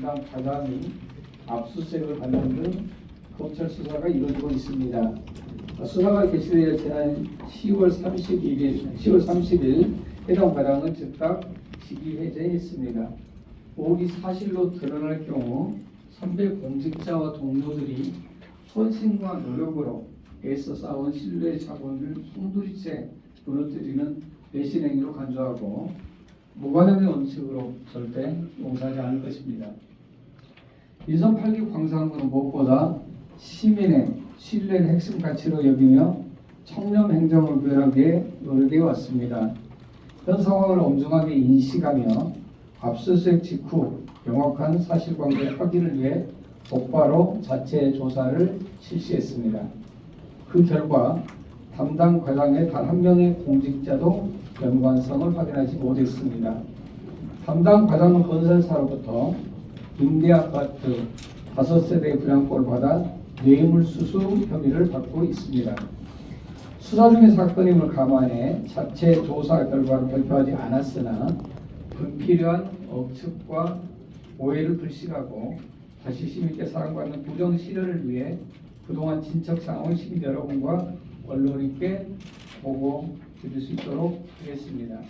담당 과장이 압수수색을 받는 등 검찰 수사가 이루어지고 있습니다. 수사가 개시되어 지난 10월 31일, 10월 30일 해당 과장은 즉각 직위 해제했습니다. 오기 사실로 드러날 경우 선배 공직자와 동료들이 헌신과 노력으로 애써 쌓아온 신뢰 자본을 송두리째 무너뜨리는 배신 행위로 간주하고 무관함의 원칙으로 절대 용서하지 않을 것입니다. 인선 8기 광산군은 무엇보다 시민의 신뢰를 핵심 가치로 여기며 청렴 행정을 구현하기 위해 노력해 왔습니다. 현 상황을 엄중하게 인식하며 압수수색 직후 명확한 사실관계 확인을 위해 곧바로 자체 조사를 실시했습니다. 그 결과 담당 과장의 단 한 명의 공직자도 연관성을 확인하지 못했습니다. 담당 과장은 건설사로부터 임대아파트 다섯 세대 분양권을 받아 뇌물수수 혐의를 받고 있습니다. 수사 중의 사건임을 감안해 자체 조사 결과를 발표하지 않았으나 불필요한 억측과 오해를 불식하고 다시 시민께 사랑받는 부정 실현을 위해 그동안 진척 상황을 시민 여러분과 언론인께 보고 드릴 수 있도록 하겠습니다.